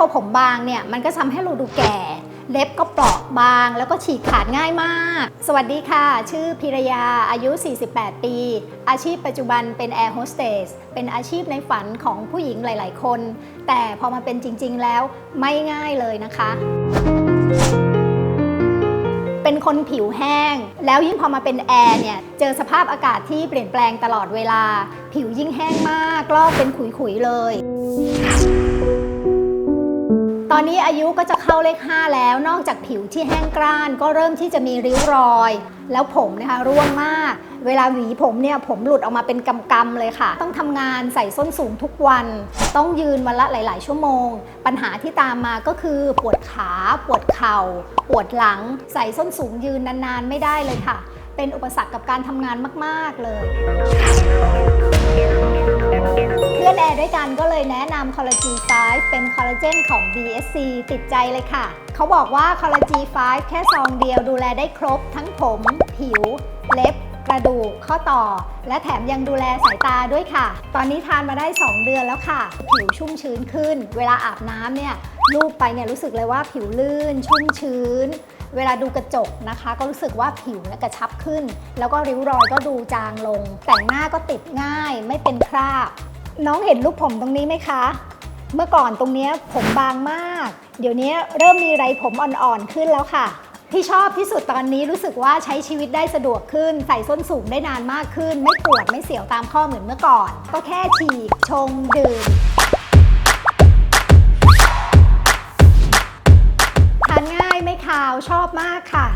พอผมบางเนี่ยมันก็ทำให้เราดูแก่ เล็บก็เปราะบาง แล้วก็ฉีกขาดง่ายมาก สวัสดีค่ะ ชื่อพิรยาอายุ 48 ปี อาชีพปัจจุบันเป็นแอร์โฮสเตสเป็นอาชีพในฝันของผู้หญิงหลาย ๆ คน แต่พอมาเป็นจริง ๆ แล้วไม่ง่ายเลยนะคะ เป็นคนผิวแห้ง แล้วยิ่งพอมาเป็นแอร์เนี่ย เจอสภาพอากาศที่เปลี่ยนแปลงตลอดเวลา ผิวยิ่งแห้งมากลอกเป็นขุย ๆ เลย ตอนนี้อายุก็จะเข้าเลข 5 แล้ว นอกจากผิวที่แห้งกร้าน ก็เริ่มที่จะมีริ้วรอย แล้วผมนะคะร่วงมาก เวลาหวีผมเนี่ยผมหลุดออกมาเป็นกำๆเลยค่ะ ต้องทำงานใส่ส้นสูงทุกวัน ต้องยืนวันละหลาย ๆ ชั่วโมง ปัญหาที่ตามมาก็คือปวดขา ปวดเข่า ปวดหลัง ใส่ส้นสูงยืนนานๆ ไม่ได้เลยค่ะ เป็นอุปสรรคกับการทำงานมาก ๆ เลย เพื่อนแอร์ด้วยกันก็เลยแนะนำคอลลาจี5เป็นคอลลาเจนของ BSC ติดใจเลยค่ะ เขาบอกว่าคอลลาจี5แค่ซองเดียวดูแลได้ครบทั้งผม ผิว เล็บกระดูก ข้อต่อ และแถมยังดูแลสายตาด้วยค่ะ ตอนนี้ทานมาได้ 2 เดือนแล้วค่ะ ผิวชุ่มชื้นขึ้น เวลาอาบน้ำเนี่ยลูบไปเนี่ยรู้สึกเลยว่าผิวลื่น ชุ่มชื้น เวลาดูกระจกนะคะ ก็รู้สึกว่าผิวเนี่ยกระชับขึ้น แล้วก็ริ้วรอยก็ดูจางลง แต่งหน้าก็ติดง่าย ไม่เป็นคราบ น้องเห็นลูกผมตรงนี้ไหมคะ เมื่อก่อนตรงนี้ผมบางมาก เดี๋ยวนี้เริ่มมีไรผมอ่อนๆขึ้นแล้วค่ะ ที่ชอบที่สุดตอนนี้รู้สึกว่าใช้ชีวิตได้สะดวกขึ้น ใส่ส้นสูงได้นานมากขึ้น ไม่ปวดไม่เสียวตามข้อเหมือนเมื่อก่อน ก็แค่ฉีกชงดื่มทานง่ายไม่คาวชอบมากค่ะ